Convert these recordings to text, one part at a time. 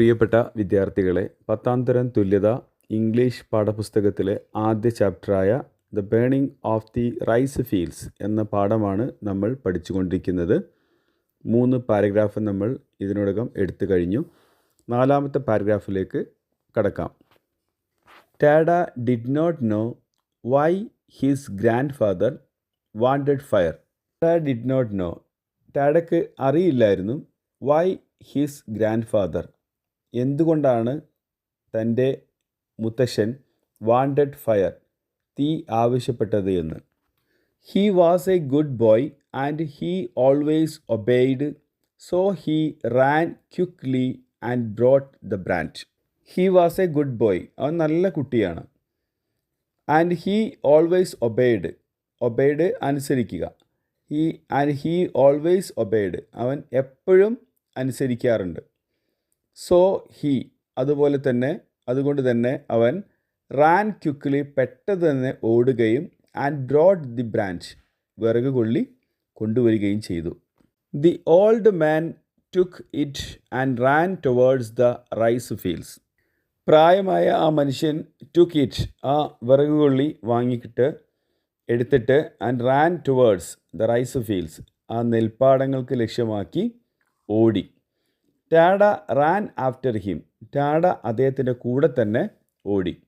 പ്രിയപ്പെട്ട വിദ്യാർത്ഥികളെ പത്താം തരം തുല്യത ഇംഗ്ലീഷ് പാഠപുസ്തകത്തിലെ ആദ്യ ചാപ്റ്ററായ the burning of the rice fields എന്ന പാഠമാണ് നമ്മൾ പഠിച്ചുകൊണ്ടിരിക്കുന്നത്. മൂന്ന് പാരഗ്രാഫ് നമ്മൾ ഇതിനോടകം എടുത്തു കഴിഞ്ഞു. നാലാമത്തെ പാരഗ്രാഫിലേക്ക് കടക്കാം. Tada did not know why his grandfather wanted fire Tada did not know ടാഡയ്ക്ക് അറിയില്ലായിരുന്നു വൈ ഹിസ് ഗ്രാൻഡ് ഫാദർ എന്തുകൊണ്ടാണ് തന്റെ മുത്തശ്ശൻ വാണ്ടഡ് ഫയർ തീ ആവശ്യപ്പെട്ടത് എന്ന്? He was a good boy and he always obeyed so he ran quickly and brought the brand he was a good boy അവൻ നല്ല കുട്ടിയാണ്. And he always obeyed obeyed അനുസരിക്കുക. He and he always obeyed അവൻ എപ്പോഴും അനുസരിക്കാറുണ്ട്. So he. അതുപോലെ തന്നെ അതുകൊണ്ട് തന്നെ അവൻ റാൻ ക്യുക്ലി പെട്ടെന്ന് തന്നെ ഓടുകയും ആൻഡ് ബ്രോഡ് ദി ബ്രാഞ്ച് വിറക് കൊള്ളി കൊണ്ടുവരികയും ചെയ്തു. The old man took it and ran towards the rice fields. പ്രായമായ ആ മനുഷ്യൻ ടുക്ക് ഇറ്റ് ആ വിറക് കൊള്ളി വാങ്ങിക്കിട്ട് എടുത്തിട്ട് and ran towards the rice fields ആ നെൽപ്പാടങ്ങൾക്ക് ലക്ഷ്യമാക്കി ഓടി. Tada ran after him. Tada അദ്ദേഹത്തിന്റെ കൂടെ തന്നെ ഓടി.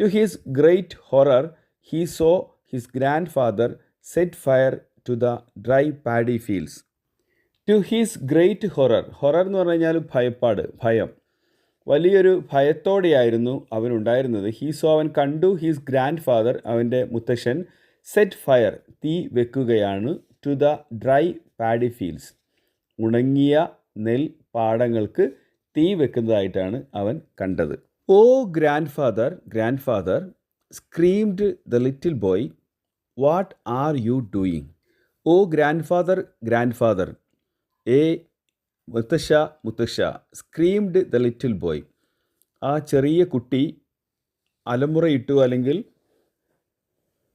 To his great horror he saw his grandfather set fire to the dry paddy fields. To his great horror horror എന്ന് പറഞ്ഞു കഴിഞ്ഞാൽ ഭയപ്പാട് ഭയം. വലിയൊരു ഭയത്തോടെയായിരുന്നു അവനുണ്ടായിരുന്നത് ഹീ സോ അവൻ കണ്ടു ഹീസ് ഗ്രാൻഡ് ഫാദർ അവന്റെ മുത്തശ്ശൻ സെറ്റ് ഫയർ തീ വെക്കുകയാണ് to the dry paddy fields. ഉണങ്ങിയ നെൽ പാടങ്ങൾക്ക് തീ വെക്കുന്നതായിട്ടാണ് അവൻ കണ്ടത്. ഓ grandfather grandfather screamed the little boy what are you doing? Oh grandfather grandfather a മുത്തശ്ശ മുത്തശ്ശ സ്ക്രീംഡ് ദ ലിറ്റിൽ ബോയ്. ആ ചെറിയ കുട്ടി അലമുറയിട്ടു അല്ലെങ്കിൽ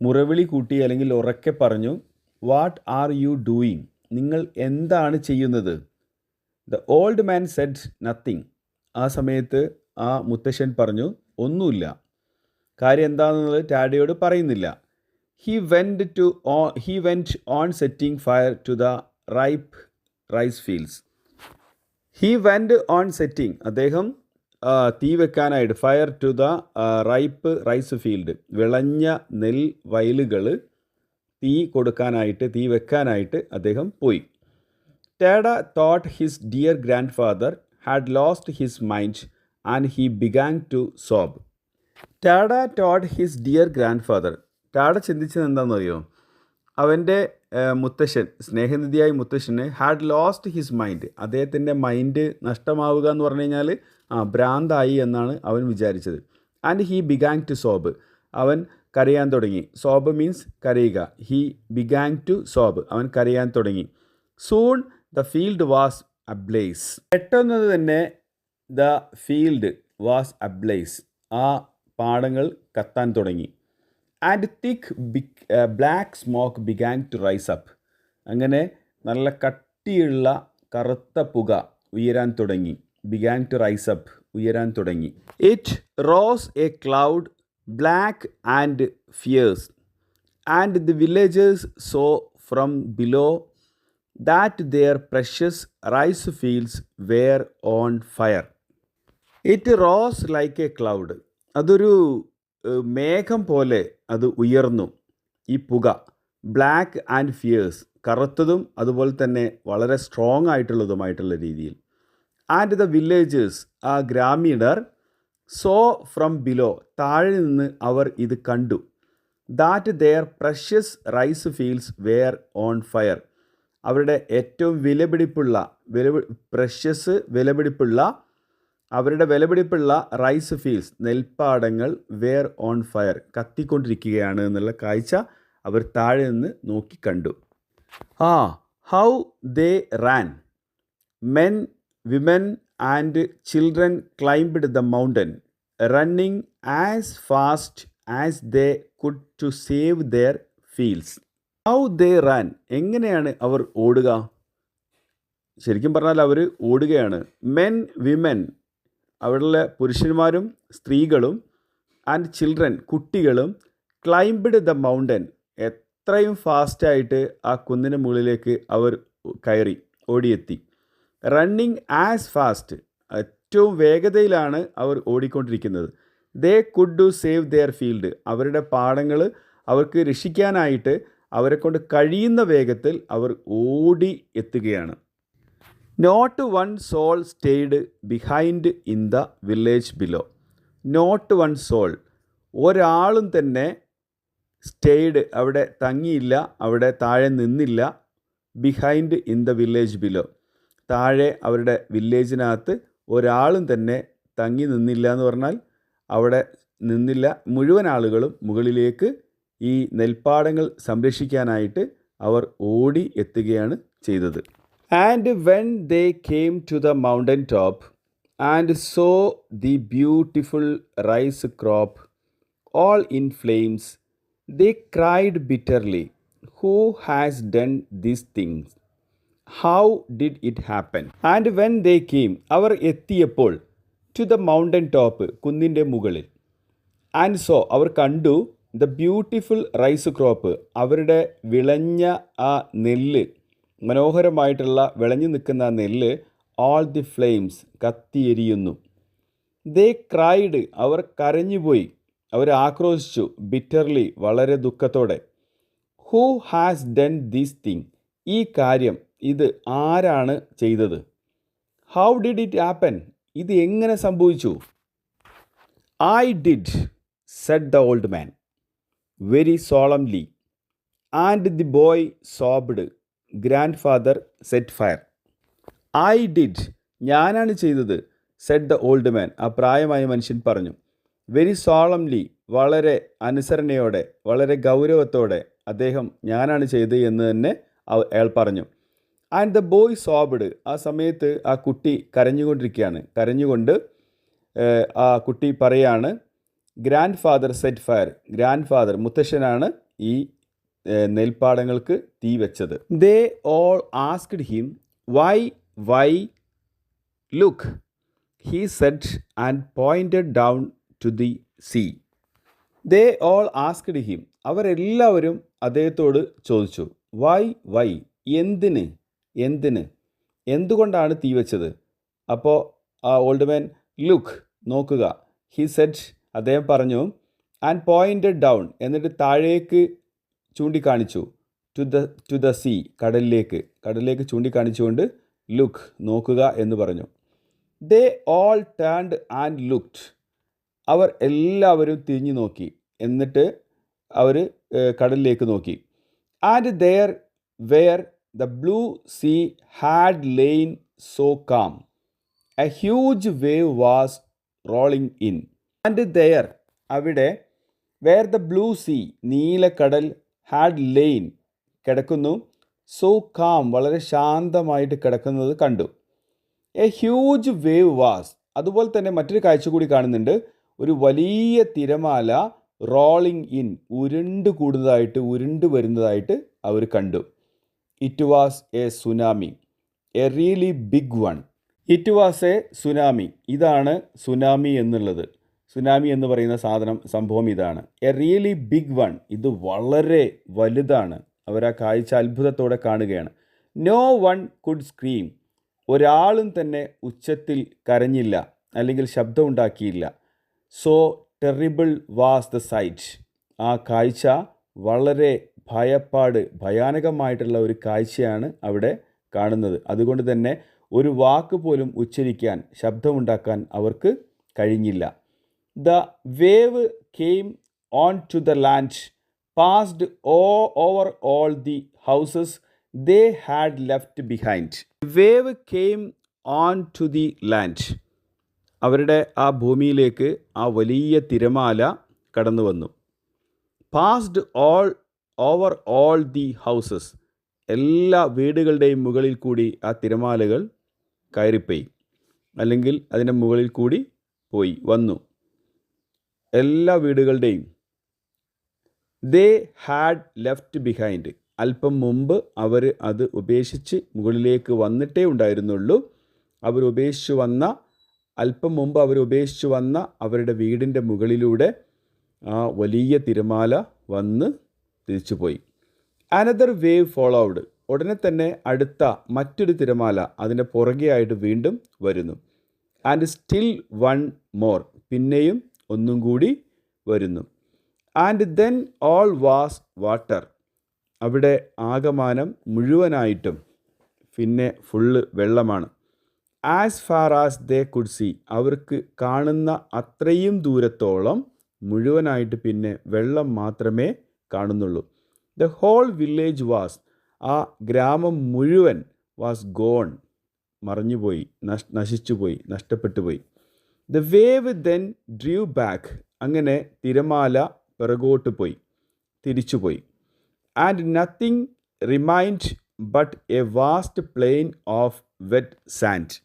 മുറവിളി കൂട്ടി അല്ലെങ്കിൽ ഉറക്കെ പറഞ്ഞു വാട്ട് ആർ യു ഡൂയിങ്? നിങ്ങൾ എന്താണ് ചെയ്യുന്നത്? The old man said nothing ആ സമയത്ത് ആ മുത്തശ്ശൻ പറഞ്ഞു ഒന്നുമില്ല. കാര്യം എന്താണെന്നുള്ളത് ടാഡയോട് പറയുന്നില്ല. He went to oh he went on setting fire to the ripe rice fields he went on setting അദ്ദേഹം തീ വെക്കാനായിട്ട് fire to the ripe rice field വിളഞ്ഞ നെൽ വയലുകൾ തീ കൊടുക്കാനായിട്ട് തീ വെക്കാനായിട്ട് അദ്ദേഹം പോയി. Tada thought his dear grandfather had lost his mind and he began to sob Tada thought his dear grandfather Tada ചിന്തിച്ചത് എന്താണെന്ന് അറിയോ അവന്റെ മുത്തശ്ശൻ സ്നേഹനിധിയായ മുത്തശ്ശന് ഹാഡ് ലോസ്റ്റ് ഹിസ് മൈൻഡ് അദ്ദേഹത്തിന്റെ മൈൻഡ് നഷ്ടമാവുക എന്ന് പറഞ്ഞു കഴിഞ്ഞാൽ ആ ഭ്രാന്തായി എന്നാണ് അവൻ വിചാരിച്ചത്. And he began to sob അവൻ കരയാൻ തുടങ്ങി. സോബ് മീൻസ് കരയുക. ഹീ ബിഗാങ് ടു സോബ് അവൻ കരയാൻ തുടങ്ങി. Soon the field was ablaze പെട്ടെന്ന് തന്നെ ദ ഫീൽഡ് വാസ് അബ്ലേസ് ആ പാടങ്ങൾ കത്താൻ തുടങ്ങി. And thick big black smoke began to rise up അങ്ങനെ നല്ല കട്ടിയുള്ള കറുത്ത പുക ഉയരാൻ തുടങ്ങി. ബിഗാൻ ടു റൈസ് അപ്പ് ഉയരാൻ തുടങ്ങി. It rose a cloud black and fierce and the villagers saw from below that their precious rice fields were on fire it rose like a cloud അതൊരു മേഘം പോലെ അത് ഉയർന്നു. ഈ പുക ബ്ലാക്ക് ആൻഡ് ഫിയേഴ്സ് കറുത്തതും അതുപോലെ തന്നെ വളരെ സ്ട്രോങ് ആയിട്ടുള്ളതുമായിട്ടുള്ള രീതിയിൽ. ആൻഡ് ദ വില്ലേജേഴ്സ് ആ ഗ്രാമീണർ സോ ഫ്രം ബിലോ താഴെ നിന്ന് അവർ ഇത് കണ്ടു. That their precious rice fields were on fire അവരുടെ ഏറ്റവും വിലപിടിപ്പുള്ള വില പ്രഷ്യസ് വിലപിടിപ്പുള്ള അവരുടെ വിലപിടിപ്പുള്ള റൈസ് ഫീൽസ് നെൽപ്പാടങ്ങൾ വെയർ ഓൺ ഫയർ കത്തിക്കൊണ്ടിരിക്കുകയാണ് എന്നുള്ള കാഴ്ച അവർ താഴെ നിന്ന് നോക്കി കണ്ടു. ആ how they ran men women and children climbed the mountain running as fast as they could to save their fields how they ran എങ്ങനെയാണ് അവർ ഓടുക? ശരിക്കും പറഞ്ഞാൽ അവർ ഓടുകയാണ്. മെൻ വിമെൻ അവിടെയുള്ള പുരുഷന്മാരും സ്ത്രീകളും ആൻഡ് ചിൽഡ്രൻ കുട്ടികളും ക്ലൈംബിഡ് ദ മൗണ്ടൻ എത്രയും ഫാസ്റ്റായിട്ട് ആ കുന്നിന് മുകളിലേക്ക് അവർ കയറി ഓടിയെത്തി. റണ്ണിങ് ആസ് ഫാസ്റ്റ് ഏറ്റവും വേഗതയിലാണ് അവർ ഓടിക്കൊണ്ടിരിക്കുന്നത്. They could to save their field അവരുടെ പാടങ്ങൾ അവർക്ക് രക്ഷിക്കാനായിട്ട് അവരെ കൊണ്ട് കഴിയുന്ന വേഗത്തിൽ അവർ ഓടി എത്തുകയാണ്. Not one soul stayed behind in the village below not one soul ഒരാളും തന്നെ സ്റ്റേഡ് അവിടെ തങ്ങിയില്ല അവിടെ താഴെ നിന്നില്ല behind in the village below താഴെ അവരുടെ വില്ലേജിനകത്ത് ഒരാളും തന്നെ തങ്ങി നിന്നില്ല എന്ന് പറഞ്ഞാൽ അവിടെ നിന്നില്ല. മുഴുവൻ ആളുകളും മുകളിലേക്ക് ഈ നെൽപ്പാടങ്ങൾ സംരക്ഷിക്കാനായിട്ട് അവർ ഓടി എത്തുകയാണ് ചെയ്തത്. And when they came to the mountain top and saw the beautiful rice crop all in flames They cried bitterly Who has done these things how did it happen and when they came അവർ എത്തിയപ്പോൾ to the mountain top കുന്നിന്റെ മുകളിൽ and so അവർ കണ്ടു the beautiful rice crop അവരുടെ വിളഞ്ഞ ആ നെല്ല് മനോഹരമായിട്ടുള്ള വിളഞ്ഞു നിൽക്കുന്ന നെല്ല് ഓൾ ദി ഫ്ലെയിംസ് കത്തിയെരിയുന്നു. ദേ ക്രൈഡ് അവർ കരഞ്ഞുപോയി. അവർ ആക്രോശിച്ചു. ബിറ്റർലി വളരെ ദുഃഖത്തോടെ. Who has done these thing ഈ കാര്യം ഇത് ആരാണ് ചെയ്തത്? ഹൗ ഡിഡ് ഇറ്റ് ആപ്പൻ ഇത് എങ്ങനെ സംഭവിച്ചു? I did said the old man very solemnly. And the boy sobbed. Grandfather set fire. I did. ഞാനാണ് ചെയ്തത് സെഡ് ദ ഓൾഡ് മാൻ. ആ പ്രായമായ മനുഷ്യൻ പറഞ്ഞു. Very solemnly. വളരെ അനുസരണയോടെ വളരെ ഗൗരവത്തോടെ അദ്ദേഹം ഞാനാണ് ചെയ്തത് എന്ന് തന്നെ അയാൾ പറഞ്ഞു. And the boy sobbed. ആ സമയത്ത് ആ കുട്ടി കരഞ്ഞുകൊണ്ടിരിക്കുകയാണ്. കരഞ്ഞുകൊണ്ട് ആ കുട്ടി പറയാണ് grandfather set fire grandfather മുത്തശ്ശനാണ് ഈ നെൽപ്പാടങ്ങൾക്ക് തീ വെച്ചത്. They all asked him why why look he said and pointed down to the sea they all asked him അവരെല്ലാവരും അദ്ദേഹത്തോട് ചോദിച്ചു വൈ വൈ എന്തിന് എന്തിന് എന്തുകൊണ്ടാണ് തീ വെച്ചത്? അപ്പോൾ ആ ഓൾഡ് മാൻ ലുക്ക് നോക്കുക. ഹി സെറ്റ് അദ്ദേഹം പറഞ്ഞു ആൻഡ് പോയിന്റഡ് ഡൗൺ എന്നിട്ട് താഴേക്ക് ചൂണ്ടിക്കാണിച്ചു. To the to the sea കടലിലേക്ക്. കടലിലേക്ക് ചൂണ്ടിക്കാണിച്ചുകൊണ്ട് ലുക്ക് നോക്കുക എന്ന് പറഞ്ഞു. They all turned and looked അവർ എല്ലാവരും തിരിഞ്ഞു നോക്കി. എന്നിട്ട് അവർ കടലിലേക്ക് നോക്കി. And there where the blue sea had lain so calm a huge wave was rolling in and there അവിടെ വേർ ദ ബ്ലൂ സീ നീലക്കടൽ ഹാഡ് ലെയിൻ കിടക്കുന്നു. സോ കാം വളരെ ശാന്തമായിട്ട് കിടക്കുന്നത് കണ്ടു. എ ഹ്യൂജ് വേവ് വാസ് അതുപോലെ തന്നെ മറ്റൊരു കാഴ്ച കൂടി കാണുന്നുണ്ട്. ഒരു വലിയ തിരമാല റോളിംഗ് ഇൻ ഉരുണ്ട് കൂടുന്നതായിട്ട് ഉരുണ്ട് വരുന്നതായിട്ട് അവർ കണ്ടു. It was a tsunami a really big one it was a tsunami ഇതാണ് സുനാമി എന്നുള്ളത്. സുനാമി എന്ന് പറയുന്ന സാധനം സംഭവം ഇതാണ്. എ റിയലി ബിഗ് വൺ ഇത് വളരെ വലുതാണ്. അവർ ആ കാഴ്ച അത്ഭുതത്തോടെ കാണുകയാണ്. നോ വൺ കുഡ് സ്ക്രീം ഒരാളും തന്നെ ഉച്ചത്തിൽ കരഞ്ഞില്ല അല്ലെങ്കിൽ ശബ്ദമുണ്ടാക്കിയില്ല so terrible was the sight ആ കാഴ്ച വളരെ ഭയപ്പാട് ഭയാനകമായിട്ടുള്ള ഒരു കാഴ്ചയാണ് അവിടെ കാണുന്നത്. അതുകൊണ്ട് തന്നെ ഒരു വാക്ക് പോലും ഉച്ചരിക്കാൻ ശബ്ദമുണ്ടാക്കാൻ അവർക്ക് കഴിഞ്ഞില്ല. The wave came on to the land passed over all the houses they had left behind. The wave came on to the land. അവരുടെ ആ ഭൂമിയിലേക്ക് ആ വലിയ തിരമാല കടന്നു വന്നു passed all over all the houses എല്ലാ വീടുകളുടെയും മുകളിൽ കൂടി ആ തിരമാലകൾ കയറിപ്പോയി അല്ലെങ്കിൽ അതിന്റെ മുകളിൽ കൂടി പോയി വന്നു എല്ലാ വീടുകളുടെയും. ദേ ഹാഡ് ലെഫ്റ്റ് ബിഹൈൻഡ് അല്പം മുമ്പ് അവർ അത് ഉപേക്ഷിച്ച് മുകളിലേക്ക് വന്നിട്ടേ ഉണ്ടായിരുന്നുള്ളൂ. അവർ ഉപേക്ഷിച്ചു വന്ന അല്പം മുമ്പ് അവർ ഉപേക്ഷിച്ചു വന്ന അവരുടെ വീടിന്റെ മുകളിലൂടെ ആ വലിയ തിരമാല വന്ന് തിരിച്ചുപോയി. അനദർ വേവ് ഫോളോഡ് ഉടനെ തന്നെ അടുത്ത മറ്റൊരു തിരമാല അതിന്റെ പുറകെയായിട്ട് വീണ്ടും വരുന്നു. ആൻഡ് സ്റ്റിൽ വൺ മോർ പിന്നെയും ഒന്നും കൂടി വരുന്നു. And then all was water അവിടെ ആകമാനം മുഴുവനായിട്ടും പിന്നെ ഫുള്ള് വെള്ളമാണ്. As far as they could see അവർക്ക് കാണുന്ന അത്രയും ദൂരത്തോളം മുഴുവനായിട്ട് പിന്നെ വെള്ളം മാത്രമേ കാണുന്നുള്ളൂ. ദ ഹോൾ വില്ലേജ് വാസ് ആ ഗ്രാമം മുഴുവൻ വാസ് ഗോൺ മറഞ്ഞുപോയി നശിച്ചുപോയി നഷ്ടപ്പെട്ടു പോയി the wave then drew back അങ്ങനെ തിരമാല പിറകോട്ട് പോയി തിരിച്ചുപോയി and nothing remained but a vast plain of wet sand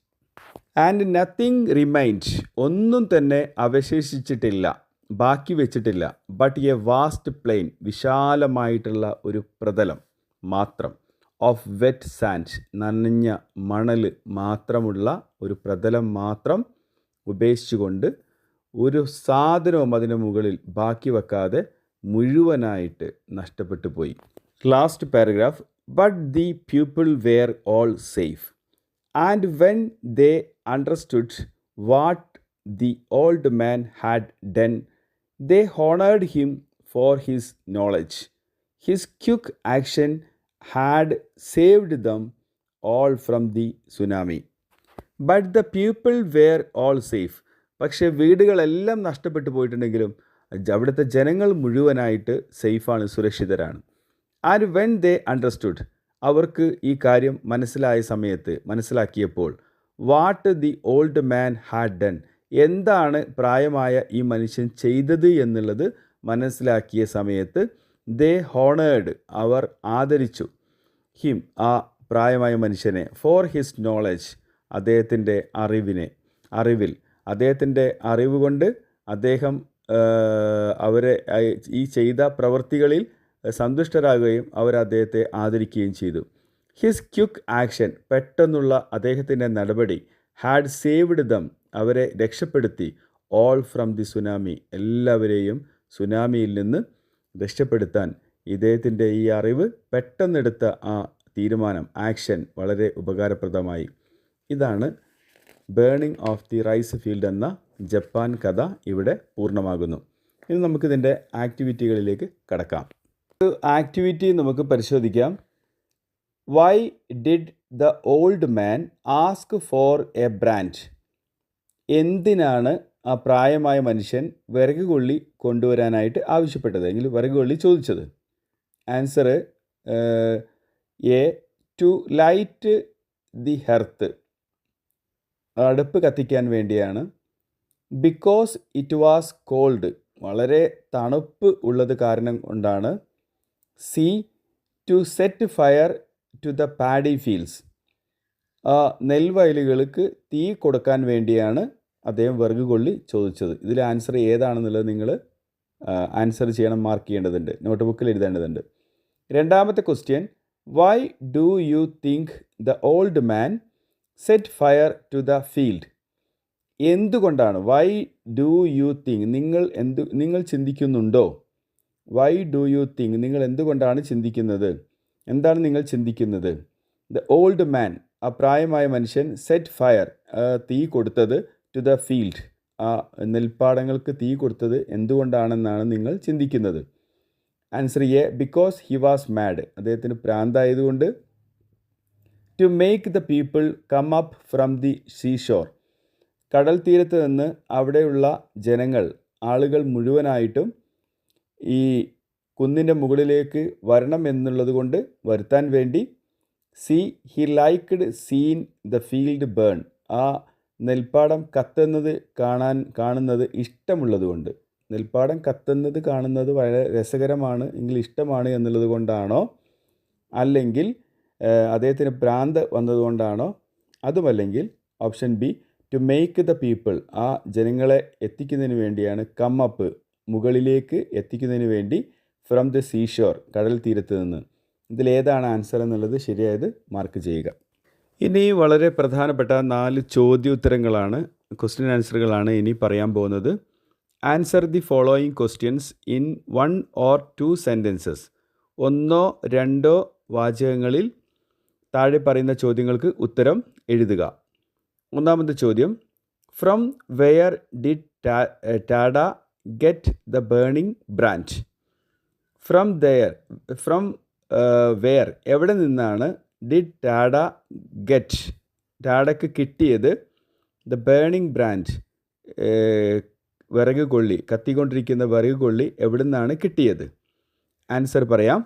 and nothing remained ഒന്നും തന്നെ അവശേഷിച്ചിട്ടില്ല ബാക്കി വെച്ചിട്ടില്ല. ബട്ട് എ വാസ്റ്റ് പ്ലെയിൻ വിശാലമായിട്ടുള്ള ഒരു പ്രതലം മാത്രം ഓഫ് വെറ്റ് സാൻഡ് നനഞ്ഞ മണൽ മാത്രമുള്ള ഒരു പ്രതലം മാത്രം ഉപേക്ഷിച്ചുകൊണ്ട് ഒരു സാധനവും അതിന് മുകളിൽ ബാക്കി വെക്കാതെ മുഴുവനായിട്ട് നഷ്ടപ്പെട്ടു പോയി. Last paragraph but the people were all safe and when they understood what the old man had then they honoured him for his knowledge his quick action had saved them all from the tsunami but the people were all safe പക്ഷേ വീടുകളെല്ലാം നഷ്ടപ്പെട്ടു പോയിട്ടുണ്ടെങ്കിലും അവിടുത്തെ ജനങ്ങൾ മുഴുവനായിട്ട് സേഫാണ് സുരക്ഷിതരാണ്. And when they understood അവർക്ക് ഈ കാര്യം മനസ്സിലായ സമയത്ത് മനസ്സിലാക്കിയപ്പോൾ what the old man had done എന്താണ് പ്രായമായ ഈ മനുഷ്യൻ ചെയ്തത് എന്നുള്ളത് മനസ്സിലാക്കിയ സമയത്ത് ദേ ഹോണേഡ് അവർ ആദരിച്ചു. ഹിം ആ പ്രായമായ മനുഷ്യനെ ഫോർ ഹിസ് നോളജ് അദ്ദേഹത്തിന്റെ അറിവിനെ അറിവിൽ. അദ്ദേഹത്തിന്റെ അറിവ് കൊണ്ട് അദ്ദേഹം അവരെ ഈ ചെയ്ത പ്രവൃത്തികളിൽ സന്തുഷ്ടരാകുകയും അവർ അദ്ദേഹത്തെ ആദരിക്കുകയും ചെയ്തു. ഹിസ് ക്യുക്ക് ആക്ഷൻ പെട്ടെന്നുള്ള അദ്ദേഹത്തിന്റെ നടപടി ഹാഡ് സേവ്ഡ് ദം അവരെ രക്ഷപ്പെടുത്തി. ഓൾ ഫ്രം ദി സുനാമി എല്ലാവരെയും സുനാമിയിൽ നിന്ന് രക്ഷപ്പെടുത്താൻ. ഇദ്ദേഹത്തിന്റെ ഈ അറിവ് പെട്ടെന്നെടുത്ത ആ തീരുമാനം ആക്ഷൻ വളരെ ഉപകാരപ്രദമായി. ഇതാണ് burning of the rice field എന്ന ജപ്പാൻ കഥ ഇവിടെ പൂർണമാകുന്നു. ഇനി നമുക്കിതിന്റെ ആക്ടിവിറ്റികളിലേക്ക് കടക്കാം. ആക്ടിവിറ്റി നമുക്ക് പരിശോധിക്കാം. Why did the old man ask for a brand എന്തിനാണ് ആ പ്രായമായ മനുഷ്യൻ വിറക് കൊള്ളി കൊണ്ടുവരാനായിട്ട് ആവശ്യപ്പെട്ടത്? എങ്കിൽ വിറക് കൊള്ളി ചോദിച്ചത്. Answer a to light the hearth അടുപ്പ് കത്തിക്കാൻ വേണ്ടിയാണ്. ബിക്കോസ് ഇറ്റ് വാസ് കോൾഡ് വളരെ തണുപ്പ് ഉള്ളത് കാരണം കൊണ്ടാണ്. C to set fire to the paddy fields നെൽവയലുകൾക്ക് തീ കൊടുക്കാൻ വേണ്ടിയാണ് അദ്ദേഹം വിറക് കൊള്ളി ചോദിച്ചത്. ഇതിൽ ആൻസർ ഏതാണെന്നുള്ളത് നിങ്ങൾ ആൻസർ ചെയ്യണം മാർക്ക് ചെയ്യേണ്ടതുണ്ട്. നോട്ട് ബുക്കിൽ എഴുതേണ്ടതുണ്ട്. രണ്ടാമത്തെ question why do you think the old man set fire to the field എന്തുകൊണ്ടാണ്? വൈ ഡു യു തിങ്ക് നിങ്ങൾ എന്ത് നിങ്ങൾ ചിന്തിക്കുന്നുണ്ടോ? വൈ ഡു യു തിങ്ക് നിങ്ങൾ എന്തുകൊണ്ടാണ് ചിന്തിക്കുന്നത്? എന്താണ് നിങ്ങൾ ചിന്തിക്കുന്നത്? ദ ഓൾഡ് മാൻ ആ പ്രായമായ മനുഷ്യൻ സെറ്റ് ഫയർ തീ കൊടുത്തത് ടു ദ ഫീൽഡ് ആ നെൽപ്പാടങ്ങൾക്ക് തീ കൊടുത്തത് എന്തുകൊണ്ടാണെന്നാണ് നിങ്ങൾ ചിന്തിക്കുന്നത്? Answer a because he was mad അദ്ദേഹത്തിന് പ്രാന്തായതുകൊണ്ട് to make the people come up from the seashore കടൽ തീരത്ത് നിന്ന് അവിടെയുള്ള ജനങ്ങൾ ആളുകൾ മുഴുവനായിട്ടും ഈ കുന്നിന്റെ മുകളിലേക്ക് വരണം എന്നുള്ളത് കൊണ്ട് വരുത്താൻ വേണ്ടി C he liked seen the field burn ആ നെൽപ്പാടം കത്തുന്നത് കാണാൻ കാണുന്നത് ഇഷ്ടമുള്ളതുകൊണ്ട് നെൽപ്പാടം കത്തുന്നത് കാണുന്നത് വളരെ രസകരമാണ് എങ്കിൽ ഇഷ്ടമാണ് എന്നുള്ളത് കൊണ്ടാണോ? അല്ലെങ്കിൽ അദ്ദേഹത്തിന് ഭ്രാന്ത് വന്നതുകൊണ്ടാണോ? അതുമല്ലെങ്കിൽ option B to make the people ആ ജനങ്ങളെ എത്തിക്കുന്നതിന് വേണ്ടിയാണ് കം അപ്പ് മുകളിലേക്ക് എത്തിക്കുന്നതിന് വേണ്ടി ഫ്രം ദ സീഷോർ കടൽ തീരത്ത് നിന്ന്. ഇതിലേതാണ് ആൻസർ എന്നുള്ളത് ശരിയായത് മാർക്ക് ചെയ്യുക. ഇനി വളരെ പ്രധാനപ്പെട്ട നാല് ചോദ്യോത്തരങ്ങളാണ് ക്വസ്റ്റ്യൻ ആൻസറുകളാണ് ഇനി പറയാൻ പോകുന്നത്. Answer the following questions in one or two sentences ഒന്നോ രണ്ടോ വാചകങ്ങളിൽ താഴെ പറയുന്ന ചോദ്യങ്ങൾക്ക് ഉത്തരം എഴുതുക. ഒന്നാമത്തെ ചോദ്യം from where did Tada get the burning brand from there from where എവിടെ നിന്നാണ് ഡിഡ് ടാഡ ഗെറ്റ് ടാഡയ്ക്ക് കിട്ടിയത് ദ ബേണിംഗ് ബ്രാൻഡ് വിറക് കൊള്ളി കത്തിക്കൊണ്ടിരിക്കുന്ന വിറക് കൊള്ളി എവിടെ നിന്നാണ് കിട്ടിയത്? ആൻസർ പറയാം.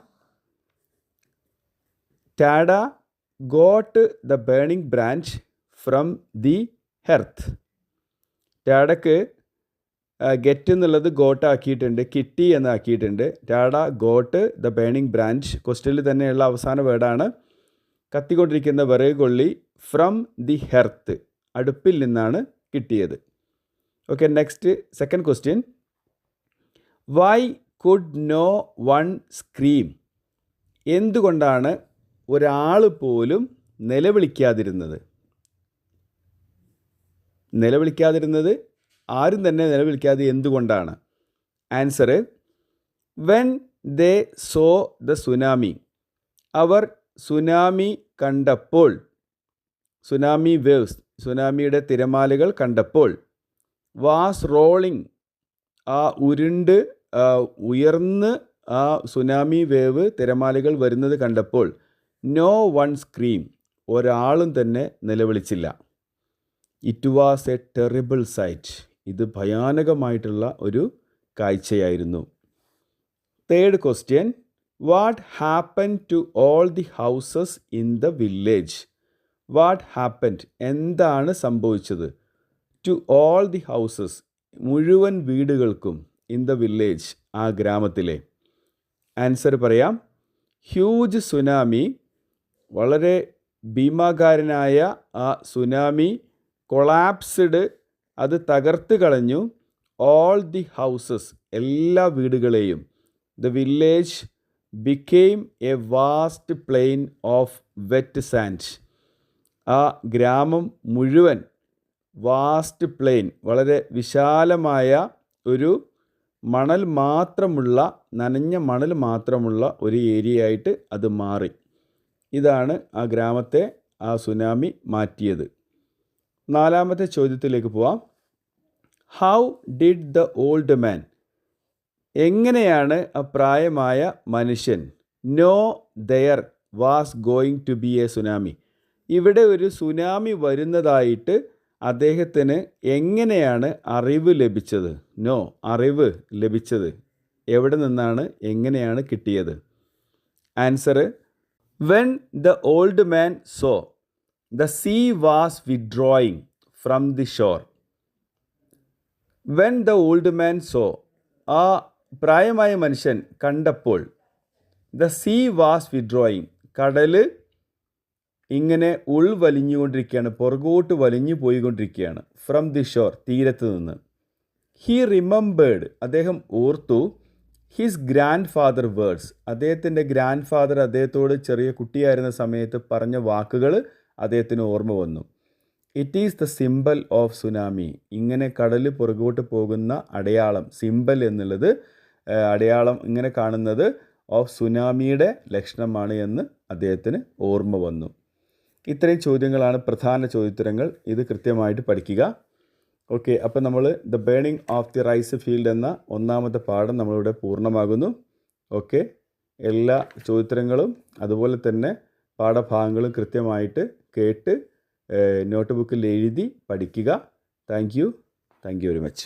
Tada got the burning branch from the hearth ടാഡക്ക് get എന്നുള്ളത് ഗോട്ട് ആക്കിയിട്ടുണ്ട് കിട്ടി എന്നാക്കിയിട്ടുണ്ട്. Tada got the burning branch ക്വസ്റ്റ്യനിൽ തന്നെയുള്ള അവസാന വേർഡാണ് കത്തിക്കൊണ്ടിരിക്കുന്ന വിറക് കൊള്ളി ഫ്രം ദി ഹെർത്ത് അടുപ്പിൽ നിന്നാണ് കിട്ടിയത്. Okay next second question why could no one scream എന്തുകൊണ്ടാണ് ഒരാൾ പോലും നിലവിളിക്കാതിരുന്നത്. നിലവിളിക്കാതിരുന്നത് ആരും തന്നെ നിലവിളിക്കാതെ എന്തുകൊണ്ടാണ്? Answer when they saw the tsunami our tsunami കണ്ടപ്പോൾ സുനാമി വേവ്സ് സുനാമിയുടെ തിരമാലകൾ കണ്ടപ്പോൾ വാസ് റോളിംഗ് ആ ഉരുണ്ട് ഉയർന്ന് ആ സുനാമി വേവ് തിരമാലകൾ വരുന്നത് കണ്ടപ്പോൾ നോ വൺ സ്ക്രീം ഒരാളും തന്നെ നിലവിളിച്ചില്ല. It was a terrible sight ഇത് ഭയാനകമായിട്ടുള്ള ഒരു കാഴ്ചയായിരുന്നു. Third question what happen to all the houses in the village what happened എന്താണ് സംഭവിച്ചത്? ടു ഓൾ ദി ഹൗസസ് മുഴുവൻ വീടുകൾക്കും ഇൻ ദ വില്ലേജ് ആ ഗ്രാമത്തിലെ. ആൻസർ പറയാം. ഹ്യൂജ് സുനാമി വളരെ ഭീമാകാരനായ ആ സുനാമി കൊളാപ്സ്ഡ് അത് തകർത്ത് കളഞ്ഞു. ഓൾ ദി ഹൗസസ് എല്ലാ വീടുകളെയും the village became a vast plain of wet sand ആ ഗ്രാമം മുഴുവൻ വാസ്റ്റ് പ്ലെയിൻ വളരെ വിശാലമായ ഒരു മണൽ മാത്രമുള്ള നനഞ്ഞ മണൽ മാത്രമുള്ള ഒരു ഏരിയ ആയിട്ട് അത് മാറി. ഇതാണ് ആ ഗ്രാമത്തെ ആ സുനാമി മാറ്റിയത്. നാലാമത്തെ ചോദ്യത്തിലേക്ക് പോവാം. How did the old man എങ്ങനെയാണ് ആ പ്രായമായ മനുഷ്യൻ know there was going to be a tsunami ഇവിടെ ഒരു സുനാമി വരുന്നതായിട്ട് അദ്ദേഹത്തിന് എങ്ങനെയാണ് അറിവ് ലഭിച്ചത്? നോ അറിവ് ലഭിച്ചത്. എവിടെ നിന്നാണ് എങ്ങനെയാണ് കിട്ടിയത്? Answer when the old man saw the sea was withdrawing from the shore when the old man saw ആ പ്രായമായ മനുഷ്യൻ കണ്ടപ്പോൾ ദ സീ വാസ് വിഡ്രോയിങ് കടൽ ഇങ്ങനെ ഉൾവലിഞ്ഞുകൊണ്ടിരിക്കുകയാണ് പുറകോട്ട് വലിഞ്ഞു പോയിക്കൊണ്ടിരിക്കുകയാണ് ഫ്രം ദി ഷോർ തീരത്ത് നിന്ന്. ഹീ റിമംബേർഡ് അദ്ദേഹം ഓർത്തു ഹിസ് ഗ്രാൻഡ് ഫാദർ വേർഡ്സ് അദ്ദേഹത്തിന്റെ ഗ്രാൻഡ് ഫാദർ അദ്ദേഹത്തോട് ചെറിയ കുട്ടിയായിരുന്ന സമയത്ത് പറഞ്ഞ വാക്കുകൾ അദ്ദേഹത്തിന് ഓർമ്മ വന്നു. It is the symbol of tsunami ഇങ്ങനെ കടൽ പുറകോട്ട് പോകുന്ന അടയാളം സിമ്പൽ എന്നുള്ളത് അടയാളം ഇങ്ങനെ കാണുന്നത് ഓഫ് സുനാമിയുടെ ലക്ഷണമാണ് എന്ന് അദ്ദേഹത്തിന് ഓർമ്മ വന്നു. ഇത്രയും ചോദ്യങ്ങളാണ് പ്രധാന ചോദ്യത്തരങ്ങൾ. ഇത് കൃത്യമായിട്ട് പഠിക്കുക. ഓക്കെ അപ്പോൾ നമ്മൾ the burning of the rice field എന്ന ഒന്നാമത്തെ പാഠം നമ്മളിവിടെ പൂർണമാകുന്നു. ഓക്കെ എല്ലാ ചോദ്യോത്തരങ്ങളും അതുപോലെ തന്നെ പാഠഭാഗങ്ങളും കൃത്യമായിട്ട് കേട്ട് നോട്ട് ബുക്കിൽ എഴുതി പഠിക്കുക. Thank you thank you very much